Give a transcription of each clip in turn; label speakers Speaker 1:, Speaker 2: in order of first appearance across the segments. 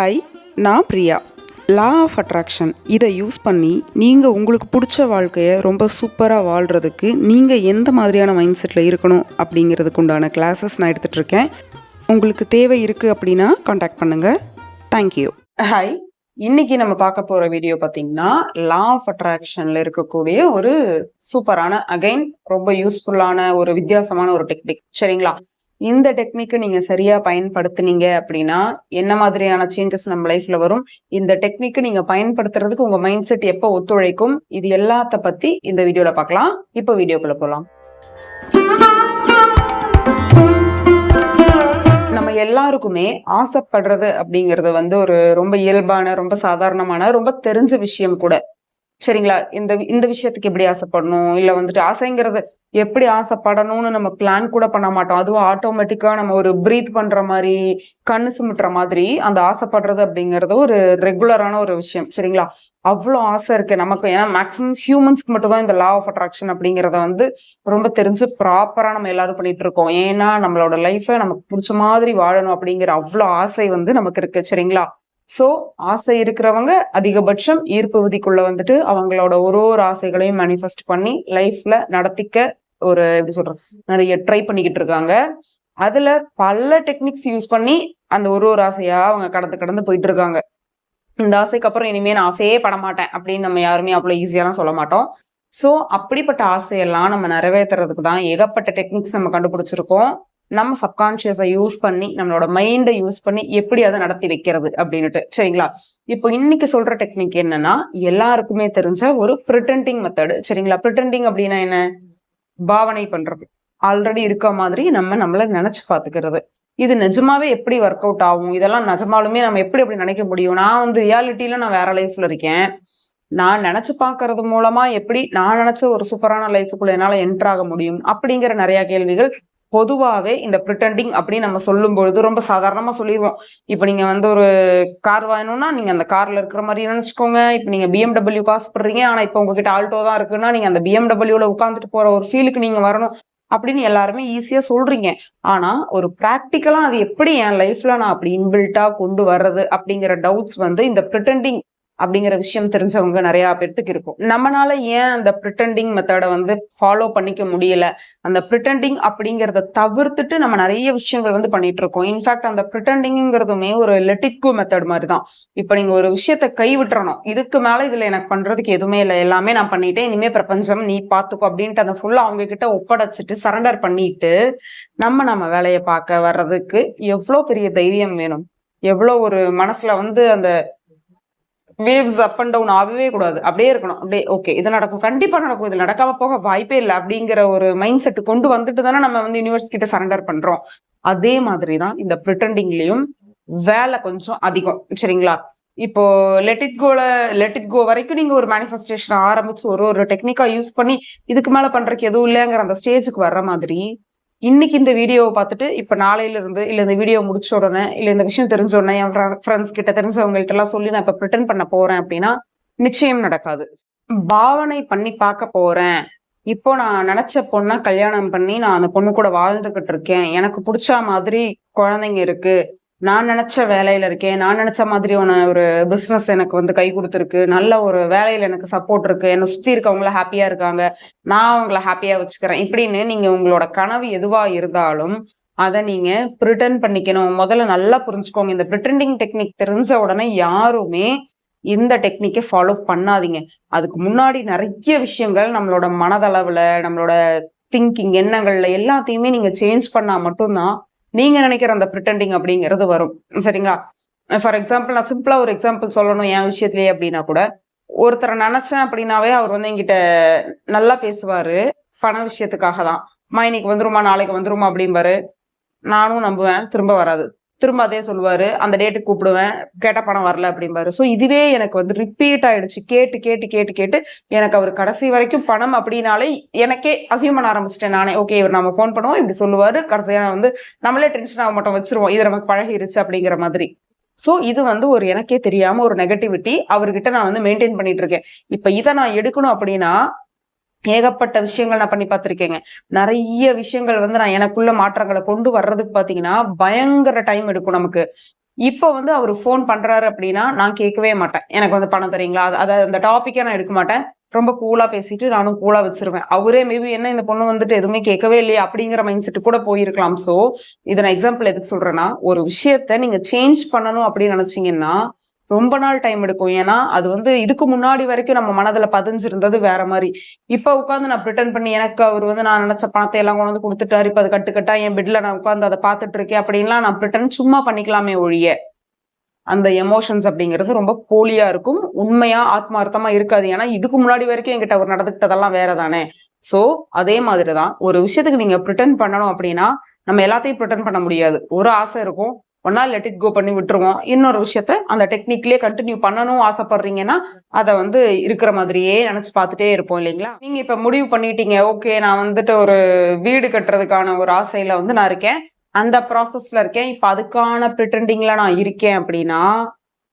Speaker 1: Hi நான் Priya. Law of attraction இதை use பண்ணி நீங்கள் உங்களுக்கு பிடிச்ச வாழ்க்கையை ரொம்ப சூப்பராக வாழ்கிறதுக்கு நீங்கள் எந்த மாதிரியான மைண்ட் செட்டில் இருக்கணும் அப்படிங்கிறதுக்கு உண்டான கிளாஸஸ் நான் எடுத்துகிட்ருக்கேன் உங்களுக்கு தேவை இருக்குது அப்படின்னா காண்டாக்ட் பண்ணுங்கள் தேங்க்யூ
Speaker 2: ஹாய் இன்னைக்கு நம்ம பார்க்க போற வீடியோ பார்த்தீங்கன்னா லா ஆஃப் அட்ராக்ஷன்ல இருக்கக்கூடிய ஒரு சூப்பரான அகைன் ரொம்ப யூஸ்ஃபுல்லான ஒரு வித்தியாசமான ஒரு டெக்னிக் சரிங்களா? இந்த டெக்னிக்கை நீங்கள் சரியாக பயன்படுத்துனீங்க அப்படின்னா என்ன மாதிரியான சேஞ்சஸ் நம்ம லைஃப்பில் வரும்? இந்த டெக்னிக்கை நீங்கள் பயன்படுத்துறதுக்கு உங்கள் மைண்ட் செட் எப்போ ஒத்துழைக்கும்? இது எல்லாத்த பற்றி இந்த வீடியோவில் பார்க்கலாம். இப்போ வீடியோக்குள்ளே போகலாம் நம்ம எல்லாருக்குமே ஆசைப்படுறது அப்படிங்கிறது வந்து ஒரு ரொம்ப இயல்பான ரொம்ப சாதாரணமான ரொம்ப தெரிஞ்ச விஷயம் கூட. சரிங்களா? இந்த இந்த விஷயத்துக்கு எப்படி ஆசைப்படணும்? இல்லை வந்துட்டு ஆசைங்கிறது எப்படி ஆசைப்படணும்னு நம்ம பிளான் கூட பண்ண மாட்டோம். அதுவும் ஆட்டோமேட்டிக்காக நம்ம ஒரு ப்ரீத் பண்ணுற மாதிரி கண்ணு சுமிட்டுற மாதிரி அந்த ஆசைப்படுறது அப்படிங்கிறது ஒரு ரெகுலரான ஒரு விஷயம். சரிங்களா? அவ்வளோ ஆசை இருக்கு. நமக்கு ஏன்னா மேக்ஸிமம் ஹியூமன்ஸ்க்கு மட்டும் தான் இந்த லா ஆஃப் அட்ராக்ஷன் அப்படிங்கிறத வந்து ரொம்ப தெரிஞ்சு ப்ராப்பராக நம்ம எல்லாரும் பண்ணிட்டு இருக்கோம். ஏன்னா நம்மளோட லைஃப்பை நமக்கு பிடிச்ச மாதிரி வாழணும் அப்படிங்கிற அவ்வளோ ஆசை வந்து நமக்கு இருக்கு. சரிங்களா? ஸோ ஆசை இருக்கிறவங்க அதிகபட்சம் ஈர்ப்பு விதிக்குள்ள வந்துட்டு அவங்களோட ஒரு ஒரு ஆசைகளையும் மேனிஃபெஸ்ட் பண்ணி லைஃப்ல நடத்திக்க ஒரு எப்படி சொல்றது நிறைய ட்ரை பண்ணிக்கிட்டு இருக்காங்க. அதுல பல டெக்னிக்ஸ் யூஸ் பண்ணி அந்த ஒரு ஒரு ஆசையா அவங்க கடந்து கடந்து போயிட்டு இருக்காங்க. இந்த ஆசைக்கு அப்புறம் இனிமே நான் ஆசையே பட மாட்டேன் அப்படின்னு நம்ம யாருமே அவ்வளவு ஈஸியாலாம் சொல்ல மாட்டோம். ஸோ அப்படிப்பட்ட ஆசையெல்லாம் நம்ம நிறைவேற்றுறதுக்கு தான் ஏகப்பட்ட டெக்னிக்ஸ் நம்ம கண்டுபிடிச்சிருக்கோம். நம்ம சப்கான்ஷியஸை யூஸ் பண்ணி நம்மளோட மைண்டை யூஸ் பண்ணி எப்படி அதை நடத்தி வைக்கிறது அப்படின்னுட்டு. சரிங்களா? இப்போ இன்னைக்கு சொல்ற டெக்னிக் என்னன்னா எல்லாருக்குமே தெரிஞ்ச ஒரு ப்ரிட்டன்டிங் மெத்தடு சரிங்களா? ப்ரிட்டன்டிங் அப்படின்னா என்ன? பாவனை பண்றது. ஆல்ரெடி இருக்க மாதிரி நம்ம நம்மள நினைச்சு பாத்துக்கிறது இது நிஜமாவே எப்படி ஒர்க் அவுட் ஆகும்? இதெல்லாம் நிஜமாலுமே நம்ம எப்படி எப்படி நினைக்க முடியும்? நான் வந்து ரியாலிட்டியில நான் வேற லைஃப்ல இருக்கேன். நான் நினைச்சு பார்க்கறது மூலமா எப்படி நான் நினைச்ச ஒரு சூப்பரான லைஃபுக்குள்ள என்னால என்டர் ஆக முடியும்? அப்படிங்கிற நிறைய கேள்விகள் பொதுவாகவே இந்த ப்ரிட்டண்டிங் அப்படின்னு நம்ம சொல்லும் பொழுது ரொம்ப சாதாரணமாக சொல்லிடுவோம் இப்போ நீங்கள் வந்து ஒரு கார் வாங்கணும்னா நீங்கள் அந்த காரில் இருக்கிற மாதிரி நினச்சிக்கோங்க இப்போ நீங்கள் பிஎம்டபிள்யூ காசு போடுறீங்க. ஆனால் இப்போ உங்ககிட்ட ஆல்டோ தான் இருக்குன்னா நீங்கள் அந்த பிஎம்டபிள்யூவில் உட்காந்துட்டு போகிற ஒரு ஃபீலுக்கு நீங்கள் வரணும் அப்படின்னு எல்லாருமே ஈஸியாக சொல்கிறீங்க ஆனால் ஒரு ப்ராக்டிக்கலாக அது எப்படி என் லைஃப்பில் நான் அப்படி இன்பில்ட்டாக கொண்டு வர்றது அப்படிங்கிற டவுட்ஸ் வந்து இந்த ப்ரிட்டண்டிங் அப்படிங்கிற விஷயம் தெரிஞ்சவங்க நிறைய பேர்த்துக்கு இருக்கும். நம்மளால ஏன் அந்த ப்ரிட்டண்டிங் மெத்தடை வந்து ஃபாலோ பண்ணிக்க முடியல? அந்த ப்ரிட்டண்டிங் அப்படிங்கிறத தவிர்த்துட்டு நம்ம நிறைய விஷயங்கள் வந்து பண்ணிட்டு இருக்கோம். இன்ஃபேக்ட் அந்த ப்ரிட்டண்டிங்கிறதுமே ஒரு லெட்டிக்கோ மெத்தட் மாதிரி தான் இப்போ நீங்க ஒரு விஷயத்த கை விட்டுறணும் இதுக்கு மேல இதுல எனக்கு பண்றதுக்கு எதுவுமே இல்லை. எல்லாமே நான் பண்ணிட்டேன். இனிமே பிரபஞ்சம் நீ பாத்துக்கோ அப்படின்ட்டு அந்த ஃபுல்லா அவங்க கிட்ட ஒப்படைச்சிட்டு சரண்டர் பண்ணிட்டு நம்ம நம்ம வேலையை பார்க்க வர்றதுக்கு எவ்வளோ பெரிய தைரியம் வேணும்? எவ்வளோ ஒரு மனசுல வந்து அந்த வேவ்ஸ் அப் அண்ட் டவுன் ஆகவே கூடாது. அப்படியே இருக்கணும். அப்படியே ஓகே இது நடக்கும். கண்டிப்பா நடக்கும். இது நடக்காம போக வாய்ப்பே இல்லை அப்படிங்கிற ஒரு மைண்ட் செட் கொண்டு வந்துட்டு தானே நம்ம வந்து யூனிவர்ஸ் கிட்ட சரண்டர் பண்றோம். அதே மாதிரி தான் இந்த ப்ரிட்டண்டிங்லயும் வேலை கொஞ்சம் அதிகம். சரிங்களா? இப்போ லெட் இட் கோல லெட் இட் கோ வரைக்கும் நீங்க ஒரு மேனிஃபெஸ்டேஷன் ஆரம்பிச்சு ஒரு ஒரு டெக்னிக்கா யூஸ் பண்ணி இதுக்கு மேல பண்றதுக்கு எதுவும் இல்லைங்கிற அந்த ஸ்டேஜுக்கு வர்ற மாதிரி இன்னைக்கு இந்த வீடியோவை பார்த்துட்டு இப்ப நாளையில இருந்து இந்த வீடியோ முடிச்ச உடனே இல்லை இந்த விஷயம் தெரிஞ்ச உடனே என் ஃப்ரெண்ட்ஸ் கிட்ட தெரிஞ்சவங்கள்ட்ட எல்லாம் சொல்லி நான் இப்ப ப்ரிட்டன் பண்ண போறேன் அப்படின்னா நிச்சயம் நடக்காது. பாவனை பண்ணி பார்க்க போறேன். இப்போ நான் நினைச்ச பொண்ணா கல்யாணம் பண்ணி நான் அந்த பொண்ணு கூட வாழ்ந்துகிட்டு இருக்கேன். எனக்கு பிடிச்ச மாதிரி குழந்தைங்க இருக்கு. நான் நினச்ச வேலையில் இருக்கேன். நான் நினச்ச மாதிரியான ஒரு பிஸ்னஸ் எனக்கு வந்து கை கொடுத்துருக்கு. நல்ல ஒரு வேலையில் எனக்கு சப்போர்ட் இருக்குது என்னை சுற்றி இருக்கவங்கள ஹாப்பியாக இருக்காங்க. நான் அவங்கள ஹாப்பியாக வச்சுக்கிறேன். இப்படின்னு நீங்கள் உங்களோட கனவு எதுவாக இருந்தாலும் அதை நீங்கள் ப்ரிட்டன் பண்ணிக்கணும். முதல்ல நல்லா புரிஞ்சுக்கோங்க. இந்த ப்ரிட்டண்டிங் டெக்னிக் தெரிஞ்ச உடனே யாருமே இந்த டெக்னிக்கை ஃபாலோ பண்ணாதீங்க. அதுக்கு முன்னாடி நிறைய விஷயங்கள் நம்மளோட மனதளவில் நம்மளோட திங்கிங் எண்ணங்கள்ல எல்லாத்தையுமே நீங்கள் சேஞ்ச் பண்ணால் மட்டும்தான் நீங்க நினைக்கிற அந்த ப்ரிட்டண்டிங் அப்படிங்கிறது வரும். சரிங்களா? ஃபார் எக்ஸாம்பிள் நான் சிம்பிளா ஒரு எக்ஸாம்பிள் சொல்லணும் என் விஷயத்துலயே அப்படின்னா கூட ஒருத்தரை நினைச்சேன் அப்படின்னாவே அவர் வந்து என்கிட்ட நல்லா பேசுவாரு. பண விஷயத்துக்காக தான். மா இன்னைக்கு வந்துருமா? நாளைக்கு வந்துருமா? அப்படிம்பாரு. நானும் நம்புவேன். திரும்ப வராது. திரும்ப அதே சொல்லுவாரு அந்த டேட்டுக்கு கூப்பிடுவேன் கேட்ட பணம் வரல அப்படிம்பாரு. ஸோ இதுவே எனக்கு வந்து ரிப்பீட் ஆயிடுச்சு. கேட்டு கேட்டு கேட்டு கேட்டு எனக்கு அவர் கடைசி வரைக்கும் பணம் அப்படின்னாலே எனக்கே அசியூம் பண்ண ஆரம்பிச்சிட்டேன் நானே. ஓகே இவர் நம்ம ஃபோன் பண்ணுவோம் இப்படி சொல்லுவாரு. கடைசியாக வந்து நம்மளே டென்ஷன் ஆக மாட்டோம் வச்சிருவோம். இது நமக்கு பழகிருச்சு அப்படிங்கிற மாதிரி. ஸோ இது வந்து ஒரு எனக்கே தெரியாம ஒரு நெகட்டிவிட்டி அவர்கிட்ட நான் வந்து மெயின்டைன் பண்ணிட்டு இருக்கேன். இப்போ இதை நான் எடுக்கணும் அப்படின்னா ஏகப்பட்ட விஷயங்கள் நான் பண்ணி பார்த்துருக்கேங்க. நிறைய விஷயங்கள் வந்து நான் எனக்குள்ள மாற்றங்களை கொண்டு வர்றதுக்கு பார்த்தீங்கன்னா பயங்கர டைம் எடுக்கும் நமக்கு. இப்போ வந்து அவர் ஃபோன் பண்றாரு அப்படின்னா நான் கேட்கவே மாட்டேன். எனக்கு வந்து பணம் தரீங்களா? அதை அந்த டாப்பிக்கே நான் எடுக்க மாட்டேன். ரொம்ப கூலா பேசிட்டு நானும் கூலா வச்சிருவேன். அவரே மேபி என்ன இந்த பொண்ணு வந்துட்டு எதுவுமே கேட்கவே இல்லையே அப்படிங்கிற மைண்ட் செட்டு கூட போயிருக்கலாம். ஸோ இதை நான் எக்ஸாம்பிள் எதுக்கு சொல்றேன்னா ஒரு விஷயத்த நீங்க சேஞ்ச் பண்ணணும் அப்படின்னு நினைச்சீங்கன்னா ரொம்ப நாள் டைம் எடுக்கும். ஏன்னா அது வந்து இதுக்கு முன்னாடி வரைக்கும் நம்ம மனதில் பதிஞ்சிருந்தது வேற மாதிரி. இப்போ உட்காந்து நான் ப்ரிட்டன் பண்ணி எனக்கு அவர் வந்து நான் நினச்ச பணத்தை எல்லாம் கொண்டு வந்து கொடுத்துட்டாரு. இப்போ அது கட்டுக்கட்டா என் பெட்ல நான் உட்காந்து அதை பார்த்துட்டு இருக்கேன் அப்படின்லாம் நான் ப்ரிட்டன் சும்மா பண்ணிக்கலாமே ஒழிய. அந்த எமோஷன்ஸ் அப்படிங்கிறது ரொம்ப போலியா இருக்கும். உண்மையா ஆத்மார்த்தமா இருக்காது. ஏன்னா இதுக்கு முன்னாடி வரைக்கும் என்கிட்ட அவர் நடந்துக்கிட்டதெல்லாம் வேற தானே. ஸோ அதே மாதிரி தான் ஒரு விஷயத்துக்கு நீங்க ப்ரிட்டன் பண்ணணும் அப்படின்னா நம்ம எல்லாத்தையும் ப்ரிட்டன் பண்ண முடியாது. ஒரு ஆசை இருக்கும். ஒன்னா லெட் இட் கோ பண்ணி விட்டுருவோம். இன்னொரு விஷயத்த அந்த டெக்னிக்லயே கண்டினியூ பண்ணணும் ஆசைப்படுறீங்கன்னா அதை வந்து இருக்கிற மாதிரியே நினைச்சு பார்த்துட்டே இருப்போம் இல்லைங்களா? நீங்க இப்ப முடிவு பண்ணிட்டீங்க. ஓகே நான் வந்துட்டு ஒரு வீடு கட்டுறதுக்கான ஒரு ஆசையில வந்து நான் இருக்கேன். அந்த ப்ராசஸ்ல இருக்கேன். இப்ப அதுக்கான ப்ரிட்டண்டிங்ல நான் இருக்கேன் அப்படின்னா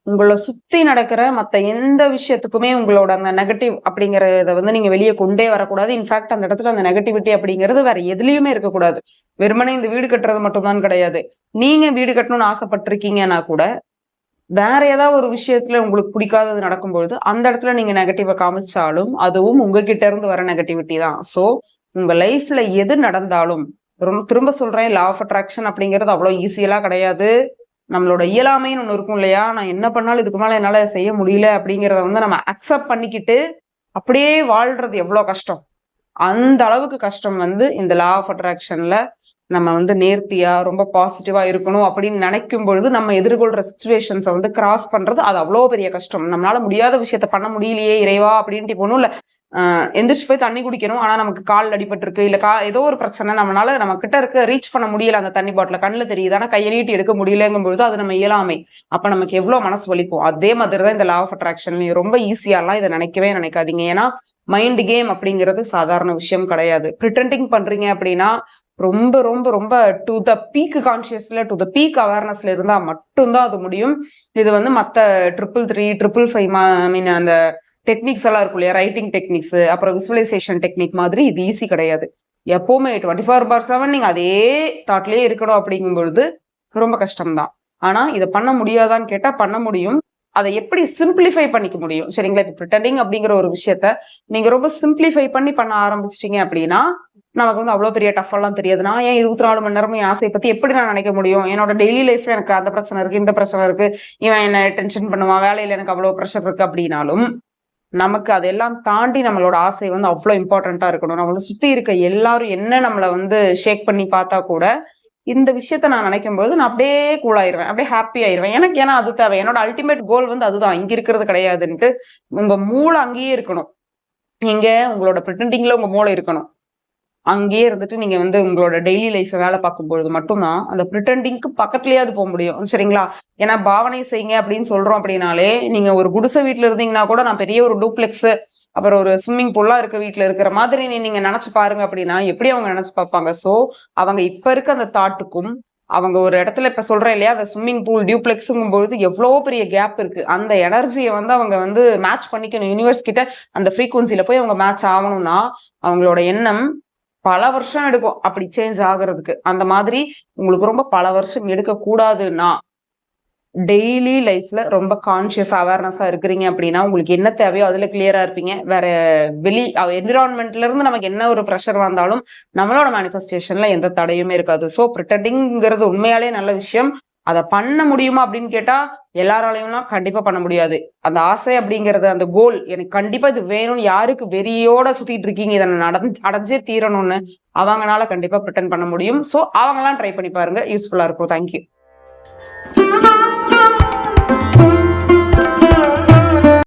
Speaker 2: உங்களை சுத்தி நடக்கிற மத்த எந்த விஷயத்துக்குமே உங்களோட அந்த நெகட்டிவ் அப்படிங்கறத வந்து நீங்க வெளியே கொண்டே வரக்கூடாது. இன்ஃபேக்ட் அந்த இடத்துல அந்த நெகட்டிவிட்டி அப்படிங்கிறது வேற எதுலயுமே இருக்கக்கூடாது. வெறுமனே இந்த வீடு கட்டுறது மட்டும்தான் கிடையாது. நீங்க வீடு கட்டணும்னு ஆசைப்பட்டிருக்கீங்கன்னா கூட வேற ஏதாவது ஒரு விஷயத்துல உங்களுக்கு பிடிக்காதது நடக்கும்பொழுது அந்த இடத்துல நீங்க நெகட்டிவை காமிச்சாலும் அதுவும் உங்ககிட்ட இருந்து வர நெகட்டிவிட்டி தான். ஸோ உங்க லைஃப்ல எது நடந்தாலும் திரும்ப சொல்றேன் லா ஆஃப் அட்ராக்ஷன் அப்படிங்கிறது அவ்வளோ ஈஸியெல்லாம் கிடையாது. நம்மளோட இயலாமைன்னு ஒன்று இருக்கும் இல்லையா? நான் என்ன பண்ணாலும் இதுக்கு மேலே என்னால் செய்ய முடியல அப்படிங்கிறத வந்து நம்ம அக்செப்ட் பண்ணிக்கிட்டு அப்படியே வாழ்றது எவ்வளோ கஷ்டம்? அந்த அளவுக்கு கஷ்டம் வந்து இந்த லா ஆஃப் அட்ராக்ஷன்ல நம்ம வந்து நேர்த்தியா ரொம்ப பாசிட்டிவாக இருக்கணும் அப்படின்னு நினைக்கும் பொழுது நம்ம எதிர்கொள்ற சுச்சுவேஷன்ஸை வந்து கிராஸ் பண்றது அது அவ்வளோ பெரிய கஷ்டம். நம்மளால முடியாத விஷயத்த பண்ண முடியலையே இறைவா அப்படின்ட்டு போகணும் இல்லை. எந்திரிச்சு போய் தண்ணி குடிக்கணும். ஆனால் நமக்கு கால் அடிபட்டிருக்கு. இல்லை கா ஏதோ ஒரு பிரச்சனை நம்மளால நம்ம கிட்ட இருக்க ரீச் பண்ண முடியல அந்த தண்ணி பாட்டில் கண்ணில் தெரியுது. ஆனால் கையை நீட்டி எடுக்க முடியலங்கும் பொழுது அது நம்ம இயலாமை. அப்போ நமக்கு எவ்வளோ மனசு வலிக்கும். அதே மாதிரி தான் இந்த லா ஆஃப் அட்ராக்ஷன் ரொம்ப ஈஸியாலாம் இதை நினைக்கவே நினைக்காதீங்க. ஏன்னா மைண்ட் கேம் அப்படிங்கிறது சாதாரண விஷயம் கிடையாது. ப்ரிட்டன்டிங் பண்ணுறீங்க அப்படின்னா ரொம்ப ரொம்ப ரொம்ப டு த பீக் கான்சியஸ்ல டு த பீக் அவேர்னஸ்ல இருந்தால் மட்டும்தான் அது முடியும். இது வந்து மற்ற triple three triple five I mean அந்த டெக்னிக்ஸ் எல்லாம் இருக்கும் இல்லையா? ரைட்டிங் டெக்னிக்ஸ் அப்புறம் விசுவலைசேஷன் டெக்னிக் மாதிரி இது ஈஸி கிடையாது. எப்போவுமே டுவெண்ட்டி ஃபோர் பார் செவன் நீங்கள் அதே தாட்லேயே இருக்கணும் அப்படிங்கும்பொழுது ரொம்ப கஷ்டம்தான். ஆனால் இதை பண்ண முடியாதான்னு கேட்டால் பண்ண முடியும். அதை எப்படி சிம்பிளிஃபை பண்ணிக்க முடியும்? சரிங்களா? இப்போ ப்ரிட்டனிங் அப்படிங்கிற ஒரு விஷயத்த நீங்கள் ரொம்ப சிம்பிளிஃபை பண்ணி பண்ண ஆரம்பிச்சிட்டிங்க அப்படின்னா நமக்கு வந்து அவ்வளோ பெரிய டஃப் எல்லாம் தெரியாது. நான் ஏன் இருபத்தி நாலு மணி நேரமும் என் ஆசையை பற்றி எப்படி நான் நினைக்க முடியும்? என்னோட டெய்லி லைஃப்ல எனக்கு அந்த பிரச்சனை இருக்குது இந்த பிரச்சனை இருக்குது இவன் என்ன டென்ஷன் பண்ணுவான் வேலையில் எனக்கு அவ்வளோ ப்ரெஷர் இருக்கு அப்படின்னாலும் நமக்கு அதெல்லாம் தாண்டி நம்மளோட ஆசை வந்து அவ்வளோ இம்பார்ட்டண்ட்டாக இருக்கணும். நம்மளை சுற்றி இருக்க எல்லாரும் என்ன நம்மளை வந்து ஷேக் பண்ணி பார்த்தா கூட இந்த விஷயத்த நான் நினைக்கும் போது நான் அப்படியே கூலாயிருவேன் அப்படியே ஹாப்பி ஆயிடுவேன் எனக்கு ஏன்னா அது தேவை. என்னோட அல்டிமேட் கோல் வந்து அதுதான். இங்க இருக்கிறது கிடையாதுன்ட்டு உங்க மூளை அங்கேயே இருக்கணும். எங்க உங்களோட ப்ரிட்டண்டிங்ல உங்க மூளை இருக்கணும். அங்கேயே இருந்துட்டு நீங்க வந்து உங்களோட டெய்லி லைஃப்பை வேலை பார்க்கும்பொழுது மட்டும்தான் அந்த ப்ரிட்டண்டிங்க்கு பக்கத்துலயாவது போக முடியும். சரிங்களா? ஏன்னா பாவனை செய்யுங்க அப்படின்னு சொல்றோம் அப்படின்னாலே நீங்க ஒரு குடிசை வீட்டுல இருந்தீங்கன்னா கூட நான் பெரிய ஒரு டூப்ளெக்ஸ் அப்புறம் ஒரு ஸ்விம்மிங் பூல்லாம் இருக்க வீட்டுல இருக்கிற மாதிரி நீ- நீங்க நினைச்சு பாருங்க அப்படின்னா எப்படி அவங்க நினைச்சு பார்ப்பாங்க? சோ அவங்க இப்ப இருக்க அந்த தாட்டுக்கும் அவங்க ஒரு இடத்துல இப்ப சொல்றேன் இல்லையா அந்த ஸ்விம்மிங் பூல் டியூப்ளெக்ஸுங்கும் பொழுது எவ்வளோ பெரிய கேப் இருக்கு. அந்த எனர்ஜியை வந்து அவங்க வந்து மேட்ச் பண்ணிக்கணும். யூனிவர்ஸ் கிட்ட அந்த ஃப்ரீக்குவன்சில போய் அவங்க மேட்ச் ஆகணும்னா அவங்களோட எண்ணம் பல வருஷம் எடுக்கும். அப்படி சேஞ்ச் ஆகுறதுக்கு. அந்த மாதிரி உங்களுக்கு ரொம்ப பல வருஷம் எடுக்கக்கூடாதுன்னா டெய்லி லைஃப்ல ரொம்ப கான்சியஸ் அவேர்னஸா இருக்கிறீங்க அப்படின்னா உங்களுக்கு என்ன தேவையோ அதுல கிளியரா இருப்பீங்க. வேற வெளி என்விரான்மெண்ட்ல இருந்து நமக்கு என்ன ஒரு ப்ரெஷர் வந்தாலும் நம்மளோட மேனிஃபெஸ்டேஷன்ல எந்த தடையுமே இருக்காது. ஸோ ப்ரிட்டண்டிங்கிறது உண்மையாலே நல்ல விஷயம். அதை பண்ண முடியுமா அப்படின்னு கேட்டா எல்லாராலையும்லாம் கண்டிப்பா பண்ண முடியாது. அந்த ஆசை அப்படிங்கறது அந்த கோல் எனக்கு கண்டிப்பா இது வேணும்னு யாருக்கு வெறியோட சுத்திட்டு இருக்கீங்க இதை நான் நடந்து அடைஞ்சே தீரணும்னு அவங்களால கண்டிப்பா ப்ரிட்டன் பண்ண முடியும். ஸோ அவங்களாம் ட்ரை பண்ணி பாருங்க. யூஸ்ஃபுல்லா இருக்கும். தேங்க்யூ